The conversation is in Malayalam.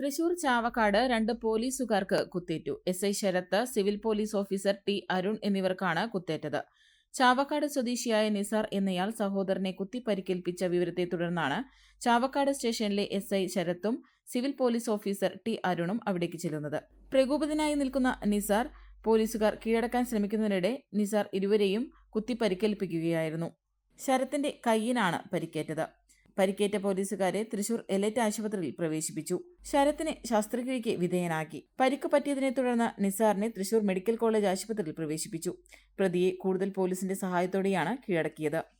തൃശൂർ ചാവക്കാട് രണ്ട് പോലീസുകാർക്ക് കുത്തേറ്റു. S I Sarath civil police officer T Arun എന്നിവർക്കാണ് കുത്തേറ്റത്. ചാവക്കാട് സ്വദേശിയായ നിസാർ എന്നയാൾ സഹോദരനെ കുത്തിപ്പരിക്കേൽപ്പിച്ച വിവരത്തെ തുടർന്നാണ് ചാവക്കാട് സ്റ്റേഷനിലെ എസ് ഐ ശരത്തും സിവിൽ പോലീസ് ഓഫീസർ ടി അരുണും അവിടേക്ക് ചെല്ലുന്നത്. പ്രകോപിതനായി നിൽക്കുന്ന നിസാർ പോലീസുകാർ കീഴടക്കാൻ ശ്രമിക്കുന്നതിനിടെ നിസാർ ഇരുവരെയും കുത്തിപ്പരിക്കേൽപ്പിക്കുകയായിരുന്നു. ശരത്തിന്റെ കയ്യിനാണ് പരിക്കേറ്റത്. പരിക്കേറ്റ പോലീസുകാരെ തൃശൂർ എലൈറ്റ് ആശുപത്രിയിൽ പ്രവേശിപ്പിച്ചു. ശരത്തിനെ ശസ്ത്രക്രിയയ്ക്ക് വിധേയനാക്കി. പരിക്ക് പറ്റിയതിനെ തുടർന്ന് നിസാറിനെ തൃശൂർ മെഡിക്കൽ കോളേജ് ആശുപത്രിയിൽ പ്രവേശിപ്പിച്ചു. പ്രതിയെ കൂടുതൽ പോലീസിന്റെ സഹായത്തോടെയാണ് കീഴടക്കിയത്.